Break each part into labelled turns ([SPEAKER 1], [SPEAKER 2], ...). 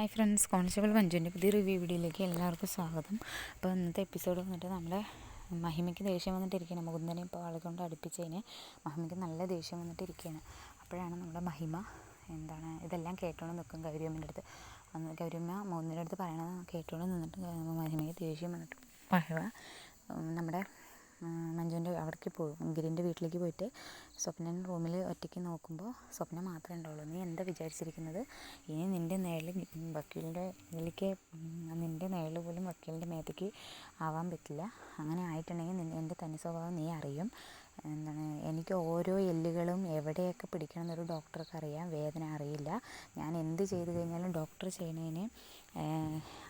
[SPEAKER 1] Hi friends constable മഞ്ജുവിന്റെ പുതിയ review വീഡിയോയിലേക്ക് എല്ലാവർക്കും സ്വാഗതം. അപ്പോൾ ഇന്നത്തെ എപ്പിസോഡ് വന്നിട്ട് നമ്മൾ മഹിമയ്ക്ക് ദേഷ്യം വന്നിട്ടിരിക്കുകയാണ്. മുകുന്ദനെ ഇപ്പോൾ ആളെ കൊണ്ട് അടുപ്പിച്ചതിന് മഹിമയ്ക്ക് നല്ല ദേഷ്യം വന്നിട്ടിരിക്കുകയാണ്. അപ്പോഴാണ് നമ്മുടെ മഹിമ എന്താണ് ഇതെല്ലാം കേട്ടോണ്ട് നിൽക്കും ഗൗരിയമ്മന്റെ അടുത്ത്. അന്ന് ഗൗരിയമ്മ മുകുന്ദന്റെ അടുത്ത് പറയണത് കേട്ടോണ്ട് നിന്നിട്ട് മഹിമയ്ക്ക് ദേഷ്യം വന്നിട്ട്. മഹിമ നമ്മുടെ മഞ്ജുവിന്റെ അവിടേക്ക് പോകും ഗിരിന്റെ വീട്ടിലേക്ക് പോയിട്ട് സ്വപ്നൻ റൂമിൽ ഒറ്റയ്ക്ക് നോക്കുമ്പോൾ സ്വപ്നം മാത്രമേ ഉണ്ടാവുള്ളൂ. നീ എന്താ വിചാരിച്ചിരിക്കുന്നത്? ഇനി നിന്റെ നിഴൽ വക്കീലിന്റെ ഇതിലേക്ക് നിന്റെ നിഴൽ പോലും വക്കീലിന്റെ മേത്തേക്ക് ആവാൻ പറ്റില്ല. അങ്ങനെ ആയിട്ടുണ്ടെങ്കിൽ എന്റെ തനി സ്വഭാവം നീ അറിയും. എന്താണ് എനിക്ക് ഓരോ എല്ലുകളും എവിടെയൊക്കെ പിടിക്കണം എന്നൊരു ഡോക്ടർക്ക് അറിയാം. വേദന അറിയില്ല ഞാൻ എന്ത് ചെയ്തു കഴിഞ്ഞാലും ഡോക്ടർ ചെയ്യണതിന്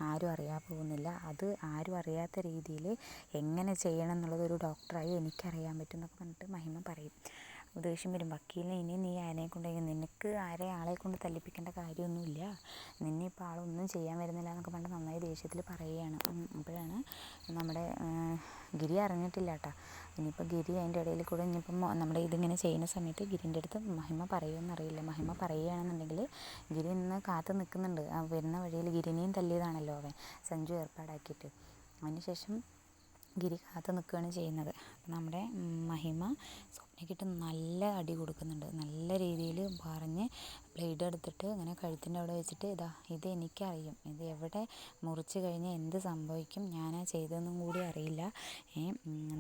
[SPEAKER 1] ആരും അറിയാൻ പോകുന്നില്ല. അത് ആരും അറിയാത്ത രീതിയിൽ എങ്ങനെ ചെയ്യണം എന്നുള്ളത് ഒരു ഡോക്ടറായി എനിക്കറിയാൻ പറ്റും എന്നൊക്കെ പറഞ്ഞിട്ട് മഹിമ പറയും. ദേഷ്യം വരും. വക്കീലിനെ ഇനി നീ ആരെ കൊണ്ട് നിനക്ക് ആരെ ആളെ കൊണ്ട് തല്ലിപ്പിക്കേണ്ട കാര്യമൊന്നുമില്ല. നിന്നെ ഇപ്പോൾ ആളൊന്നും ചെയ്യാൻ വരുന്നില്ല എന്നൊക്കെ പറഞ്ഞിട്ട് നന്നായി ദേഷ്യത്തിൽ പറയുകയാണ്. അപ്പോഴാണ് നമ്മുടെ ഗിരി അറിഞ്ഞിട്ടില്ല കേട്ടോ ഇനിയിപ്പോൾ ഗിരി അതിന്റെ ഇടയിൽ കൂടെ ഇനിയിപ്പം നമ്മുടെ ഇതിങ്ങനെ ചെയ്യുന്ന സമയത്ത് ഗിരിന്റെ അടുത്ത് മഹിമ പറയുമെന്നറിയില്ല. മഹിമ പറയുകയാണെന്നുണ്ടെങ്കിൽ ഗിരി ഇന്ന് കാത്തു നിൽക്കുന്നുണ്ട് ആ വരുന്ന വഴിയിൽ ഗിരിനെയും തല്ലിയതാണല്ലോ അവൻ. സഞ്ജു ഏർപ്പാടാക്കിയിട്ട്. അതിനുശേഷം ഗിരി കാത്തു നിൽക്കുകയാണ് ചെയ്യുന്നത്. നമ്മുടെ മഹിമ സ്വപ്നയ്ക്കിട്ട് നല്ല അടി കൊടുക്കുന്നുണ്ട്. നല്ല രീതിയിൽ പറഞ്ഞ് ബ്ലേഡ് എടുത്തിട്ട് ഇങ്ങനെ കഴുത്തിന്റെ അവിടെ വെച്ചിട്ട് ഇതാ ഇത് എനിക്കറിയും. ഇത് എവിടെ മുറിച്ച് കഴിഞ്ഞാൽ എന്ത് സംഭവിക്കും ഞാനാ ചെയ്തതെന്നും കൂടി അറിയില്ല.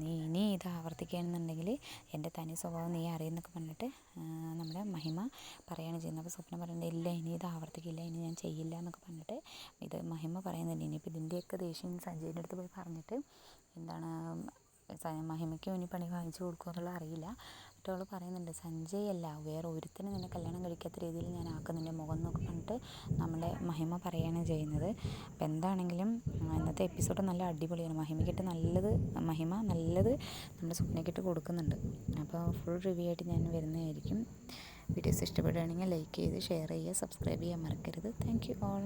[SPEAKER 1] നീ ഇനി ഇത് ആവർത്തിക്കുകയാണെന്നുണ്ടെങ്കിൽ എന്റെ തനി സ്വഭാവം നീ അറിയുന്നൊക്കെ പറഞ്ഞിട്ട് നമ്മുടെ മഹിമ പറയുകയാണ് ചെയ്യുന്നത്. അപ്പോൾ സ്വപ്നം പറയുന്നത് ഇല്ല ഇനി ഇത് ആവർത്തിക്കില്ല ഇനി ഞാൻ ചെയ്യില്ല എന്നൊക്കെ പറഞ്ഞിട്ട് ഇത് മഹിമ പറയുന്നുണ്ട്. ഇനിയിപ്പോൾ ഇതിന്റെയൊക്കെ ദേഷ്യം സഞ്ജയിന്റെ അടുത്ത് പോയി പറഞ്ഞിട്ട് എന്താണ് മഹിമയ്ക്ക് മുന്നിൽ പണി വാങ്ങിച്ചു കൊടുക്കുമോ എന്നുള്ളത് അറിയില്ല. അവൾ പറയുന്നുണ്ട് സഞ്ജയ് അല്ല വേറെ ഒരുത്തിനും നിന്നെ കല്യാണം കഴിക്കാത്ത രീതിയിൽ ഞാൻ ആക്കുന്നുണ്ട് മുഖം എന്നൊക്കെ പറഞ്ഞിട്ട് നമ്മളെ മഹിമ പറയുകയാണ് ചെയ്യുന്നത്. അപ്പം എന്താണെങ്കിലും ഇന്നത്തെ എപ്പിസോഡ് നല്ല അടിപൊളിയാണ്. മഹിമയ്ക്കിട്ട് നല്ലത് മഹിമ നല്ലത് നമ്മുടെ സ്വപ്നയ്ക്കിട്ട് കൊടുക്കുന്നുണ്ട്. അപ്പോൾ ഫുൾ റിവ്യൂ ആയിട്ട് ഞാൻ വരുന്നതായിരിക്കും. വീഡിയോസ് ഇഷ്ടപ്പെടുകയാണെങ്കിൽ ലൈക്ക് ചെയ്ത് ഷെയർ ചെയ്യുക സബ്സ്ക്രൈബ് ചെയ്യാൻ മറക്കരുത്. Thank you all.